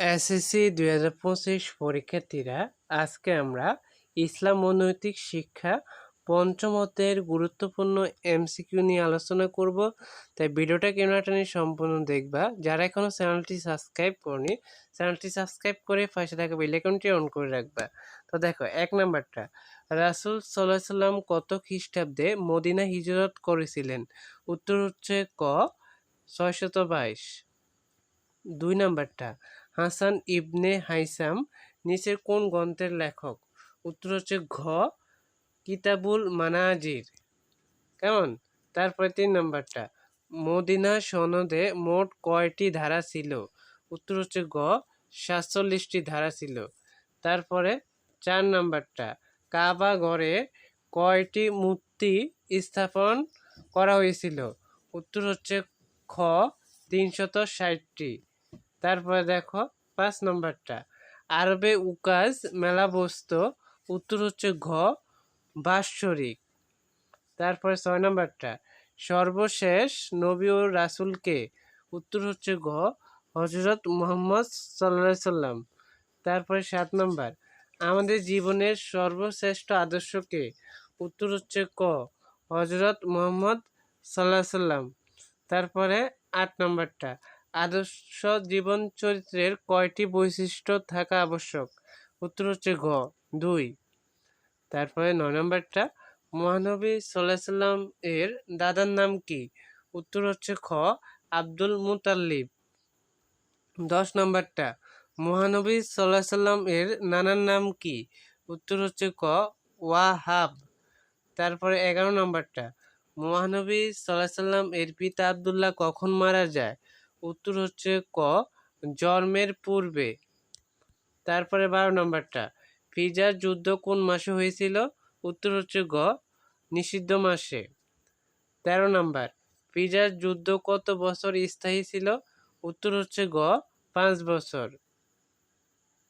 SSC দুই হাজার পঁচিশ পরীক্ষার্থীরা, আজকে আমরা ইসলাম ও নৈতিক শিক্ষা পঞ্চমতের গুরুত্বপূর্ণ এমসিকিউ নিয়ে আলোচনা করব। তাই ভিডিওটা কেন টানি সম্পূর্ণ দেখবা। যারা এখনও চ্যানেলটি সাবস্ক্রাইব করনি, চ্যানেলটি সাবস্ক্রাইব করে পাশে থাকা বেল অন করে রাখবা। তো দেখো, এক নাম্বারটা, রাসূল সাল্লাহ সাল্লাম কত খ্রিস্টাব্দে মদিনা হিজরত করেছিলেন? উত্তর হচ্ছে ক, ছয়শত বাইশ। দুই নাম্বারটা হাসান ইবনে হাইসাম, নিচের কোন গ্রন্থের লেখক? উত্তর হচ্ছে ঘ, কিতাবুল মানাজির। কেমন? তারপরে তিন নাম্বারটা। মদিনা সনদে মোট কয়টি ধারা ছিল? উত্তর হচ্ছে গ সাতচল্লিশটি ধারা ছিল। তারপরে চার নাম্বারটা। কাবা ঘরে কয়টি মূর্তি স্থাপন করা হয়েছিল? উত্তর হচ্ছে খ, তিনশত ষাটটি। তারপরে দেখো, পাঁচ নম্বরটা। আরবে উকাজ, মেলা বস্তু, উত্তর হচ্ছে ঘ, বাৎসরিক। তারপরে ছয় নম্বরটা, সর্বশেষ নবী ও রাসুলকে, উত্তর হচ্ছে ঘ হজরত মোহাম্মদ সাল্লা সাল্লাম। তারপরে সাত নম্বর, আমাদের জীবনের সর্বশ্রেষ্ঠ আদর্শকে, উত্তর হচ্ছে ক হজরত মোহাম্মদ সাল্লাহ সাল্লাম। তারপরে আট নম্বরটা আদর্শ জীবন চরিত্রের কয়টি বৈশিষ্ট্য থাকা আবশ্যক? উত্তর হচ্ছে ঘ। দুই। তারপরে নয় নম্বরটা, মহানবী সাল্লাহ সাল্লাম এর দাদার নাম কি? উত্তর হচ্ছে খ, আব্দুল মুতাল্লিব। দশ নম্বরটা, মহানবী সাল্লাহ সাল্লাম এর নানার নাম কি? উত্তর হচ্ছে ক, ওয়াহাব। তারপরে এগারো নম্বরটা, মহানবী সাল্লাহ সাল্লাম এর পিতা আবদুল্লাহ কখন মারা যায়? উত্তর হচ্ছে ক, জন্মের পূর্বে। তারপরে বারো নম্বরটা, ফিজার যুদ্ধ কোন মাসে হয়েছিল? উত্তর হচ্ছে গ, নিষিদ্ধ মাসে। তেরো নম্বর, ফিজার যুদ্ধ কত বছর স্থায়ী ছিল? উত্তর হচ্ছে গ, পাঁচ বছর।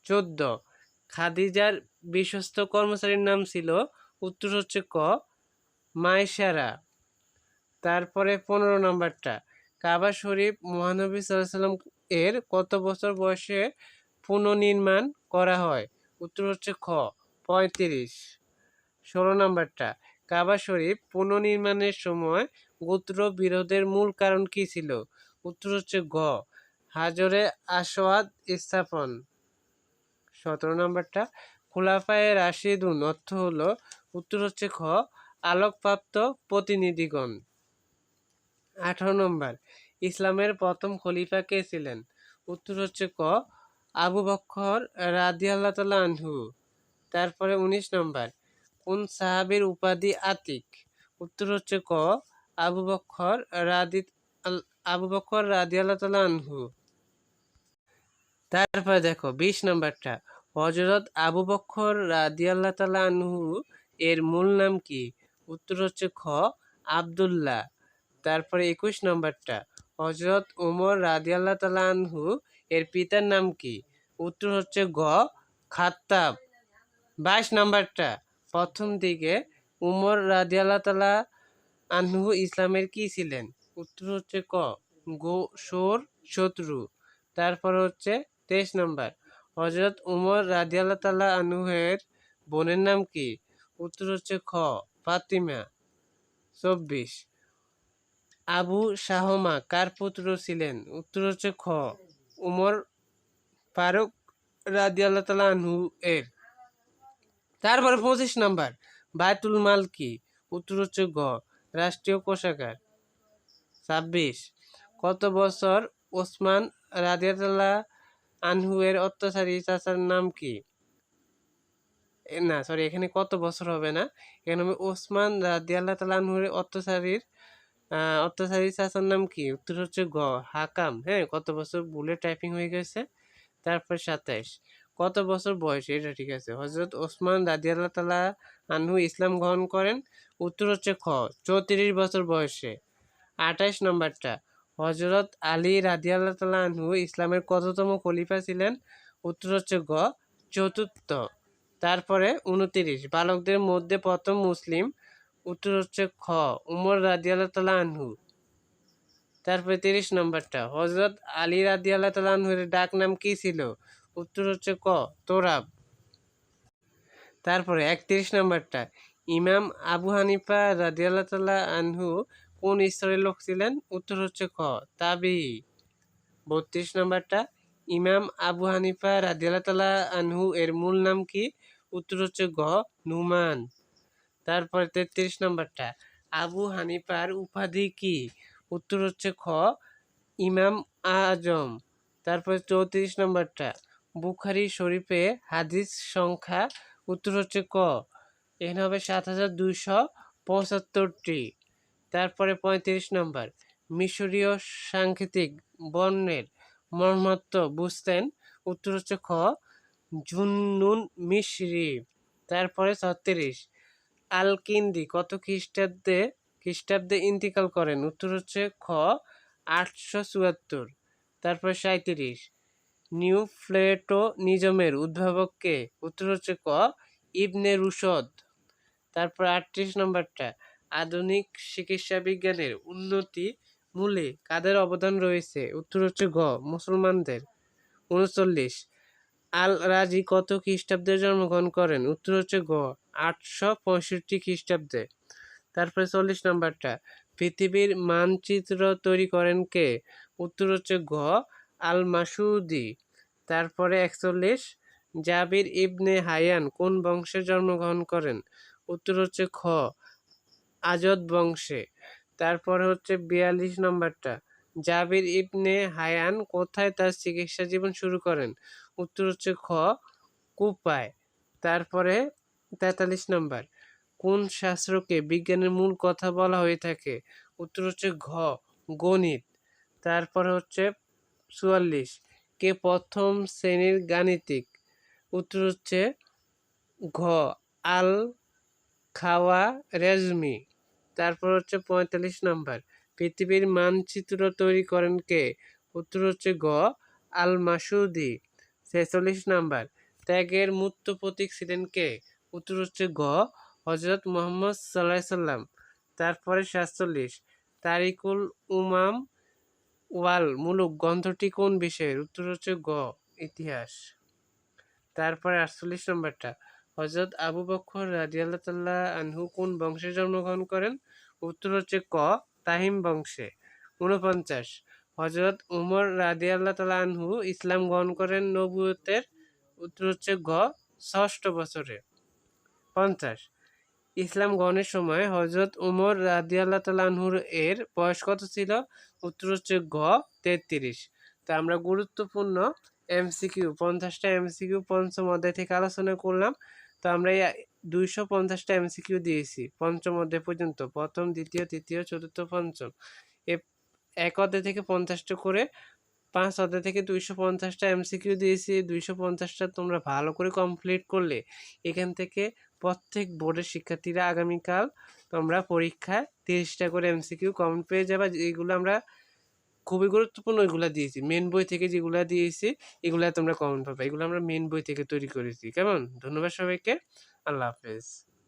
চোদ্দ, খাদিজার বিশ্বস্ত কর্মচারীর নাম ছিল? উত্তর হচ্ছে ক, মাইশারা। তারপরে পনেরো নম্বরটা কাবা শরীফ মহানবী সাল্লাম এর কত বছর বয়সে পুনর্নির্মাণ করা হয়? উত্তর হচ্ছে খ, পঁয়ত্রিশ। ষোলো নম্বরটা, কাবা শরীফ পুনর্নির্মাণের সময় গোত্র বিরোধের মূল কারণ কি ছিল? উত্তর হচ্ছে গ হাজরে আসওয়াদ স্থাপন। সতেরো নম্বরটা, খোলাফায়ে রাশিদুন অর্থ হলো, উত্তর হচ্ছে খ, আলোকপ্রাপ্ত প্রতিনিধিগণ। আঠারো নম্বর। ইসলামের প্রথম খলিফা কে ছিলেন? উত্তর হচ্ছে ক, আবু বক্কর রাদি আল্লাহ তাল্লাহ আনহু। তারপরে উনিশ নম্বর, কোন সাহাবির উপাধি আতিক? উত্তর হচ্ছে ক, আবু বক্কর রাদি, আবু বক্কর রাদি আল্লাহ তাল্লাহ আনহু। তারপরে দেখো, বিশ নম্বরটা হজরত আবু বক্কর রাদি আল্লাহ তাল্লাহ আনহু এর মূল নাম কি? উত্তর হচ্ছে খ, আবদুল্লাহ। তারপরে একুশ নম্বরটা হজরত উমর রাদিয়াল্লাহ তালা আনহু, এর পিতার নাম কি? উত্তর হচ্ছে গ, খাত্তাব। বাইশ নম্বরটা, প্রথম দিকে উমর রাদিয়াল্লাহ তালা আনহু ইসলামের কি ছিলেন? উত্তর হচ্ছে ক, গো সোর শত্রু। তারপর হচ্ছে তেইশ নম্বর হজরত উমর রাদিয়াল্লাহ তালা আনহুয়ের বোনের নাম কি? উত্তর হচ্ছে খ, ফাতিমা। চব্বিশ আবু শাহমা, কার পুত্র ছিলেন? উত্তর হচ্ছে খ। উমর ফারুক রাজি আল্লাহ আনহু এর। তারপরে পঁচিশ নাম্বার বায়তুল মাল কি? উত্তর হচ্ছে গ, রাষ্ট্রীয় কোষাগার। ছাব্বিশ, কত বছর ওসমান রাজিয়াল্লাহ আনহু এর অত্যাচারী চাচার নাম কি? না সরি এখানে কত বছর হবে না? এখানে ওসমান রাজিয়াল্লাহ তালা আনহুর অত্যাচারীর অত্যাচারী চাচার নাম কি? উত্তর হচ্ছে গ, হাকাম। হ্যাঁ কত বছর বুলেট টাইপিং হয়ে গেছে? তারপর সাতাইশ। কত বছর বয়স? এটা ঠিক আছে। হজরত ওসমান রাদিয়াল্লাহ তালা আনহু ইসলাম গ্রহণ করেন। উত্তর হচ্ছে খ, চৌত্রিশ বছর বয়সে। আঠাইশ নম্বরটা হজরত আলী রাদিয়াল্লাহ তালা আনহু ইসলামের কততম খলিফা ছিলেন? উত্তর হচ্ছে গ, চতুর্থ। তারপরে উনতিরিশ বালকদের মধ্যে প্রথম মুসলিম উত্তর হচ্ছে খ। উমর রাদিয়াল্লাহ তালা আনহু। তারপরে তিরিশ নম্বরটা হজরত আলী রাদি আল্লাহ তালাহুর ডাক নাম কি ছিল? উত্তর হচ্ছে ক, তোরাব। তারপরে একত্রিশ নম্বরটা, ইমাম আবু হানিফা রাদি আল্লাহ তাল্লাহ আনহু কোন স্তরের লোক ছিলেন? উত্তর হচ্ছে খ তাবি বত্রিশ নম্বরটা, ইমাম আবু হানিফা রাদিয়াল্লাহ তালা আনহু এর মূল নাম কি? উত্তর হচ্ছে গ, নুমান। তারপরে তেত্রিশ নম্বরটা, আবু হানিফার উপাধি কি? উত্তর হচ্ছে খ, ইমাম আজম। তারপরে চৌত্রিশ নম্বরটা, বুখারি শরীফে হাদিস সংখ্যা, উত্তর হচ্ছে ক, এখানে হবে সাত হাজার দুইশো পঁচাত্তরটি। তারপরে পঁয়ত্রিশ নম্বর, মিশরীয় সাংকেতিক বর্ণের মর্মাত্ম বুঝতেন, উত্তর হচ্ছে খ, জুন্নুন মিশরি। তারপরে ছত্রিশ আলকিন্দি কত খ্রিস্টাব্দে খ্রিস্টাব্দে ইন্তিকাল করেন? উত্তর হচ্ছে খ, আটশো চুয়াত্তর। তারপর সাঁত্রিশ নিউ ফ্লেটো নিজমের উদ্ভাবককে উত্তর হচ্ছে ক, ইবনে রুশদ। তারপর আটত্রিশ নম্বরটা, আধুনিক চিকিৎসা বিজ্ঞানের উন্নতি মূলে কাদের অবদান রয়েছে? উত্তর হচ্ছে গ মুসলমানদের। উনচল্লিশ। আল রাজি কত খ্রিস্টাব্দে জন্মগ্রহণ করেন? উত্তর হচ্ছে গ আটশো পঁয়ষট্টি খ্রিস্টাব্দে। তারপরে চল্লিশ নম্বরটা, পৃথিবীর মানচিত্র তৈরি করেন কে? উত্তর হচ্ছে গ আল মাসুদি তারপরে একচল্লিশ, জাবির ইবনে হায়ান কোন বংশে জন্মগ্রহণ করেন? উত্তর হচ্ছে খ, আজদ বংশে। তারপরে হচ্ছে বিয়াল্লিশ নম্বরটা, জাবির ইবনে হায়ান কোথায় তার চিকিৎসা জীবন শুরু করেন? উত্তর হচ্ছে খ কুপায় তারপরে তেতাল্লিশ নম্বর। কোন শাস্ত্রকে বিজ্ঞানের মূল কথা বলা হয়ে থাকে? উত্তর হচ্ছে ঘ, গণিত। তারপরে হচ্ছে চুয়াল্লিশ, কে প্রথম শ্রেণির গাণিতিক? উত্তর হচ্ছে ঘ, আল খাওয়া রেজমি তারপর হচ্ছে পঁয়তাল্লিশ নম্বর, পৃথিবীর মানচিত্র তৈরি করেন কে? উত্তর হচ্ছে গ আল মাসুদি। ছেচল্লিশ নাম্বার, ত্যাগের মূর্ত প্রতীক ছিলেন কে? উত্তর হচ্ছে গ হজরত মোহাম্মদ সাল্লাহ সাল্লাম। তারপরে সাতচল্লিশ তারিকুল উমাম ওয়াল মূলক গ্রন্থটি কোন বিষয়ের? উত্তর হচ্ছে গ, ইতিহাস। তারপরে আটচল্লিশ নম্বরটা হজরত আবু বক্কর রাজিয়াল্লাহ তাল্লাহ আনহু কোন বংশে জন্মগ্রহণ করেন? উত্তর হচ্ছে ক, তাহিম বংশে। উনপঞ্চাশ হজরত উমর রাদি আল্লাহ তালা আনহু ইসলাম গ্রহণ করেন নবুয়তের। উত্তর হচ্ছে গ, ষষ্ঠ বছরে। পঞ্চাশ। ইসলাম গ্রহণের সময় হজরত উমর রাদি আল্লাহ এর বয়স কত ছিল? উত্তর হচ্ছে গ, তেত্রিশ। তা আমরা গুরুত্বপূর্ণ এমসিকিউ, পঞ্চাশটা এমসিকিউ পঞ্চম অধ্যায় থেকে আলোচনা করলাম। তো আমরা এই দুইশো পঞ্চাশটা এমসিকিউ দিয়েছি, পঞ্চম অধ্যায় পর্যন্ত। প্রথম, দ্বিতীয়, তৃতীয়, চতুর্থ, পঞ্চম। এ এক অধ্যায় থেকে পঞ্চাশটা করে পাঁচ অধ্যায় থেকে দুইশো পঞ্চাশটা এমসিকিউ দিয়েছি। দুইশো পঞ্চাশটা তোমরা ভালো করে কমপ্লিট করলে এখান থেকে প্রত্যেক বোর্ডের শিক্ষার্থীরা আগামীকাল তোমরা পরীক্ষায় তিরিশটা করে এমসিকিউ কমন পেয়ে যাবা। এগুলো আমরা খুবই গুরুত্বপূর্ণ এগুলো দিয়েছি। মেন বই থেকে যেগুলো দিয়েছি এগুলো তোমরা কমন পাবে। এগুলো আমরা মেন বই থেকে তৈরি করেছি। কেমন? ধন্যবাদ সবাইকে। আল্লাহ হাফেজ।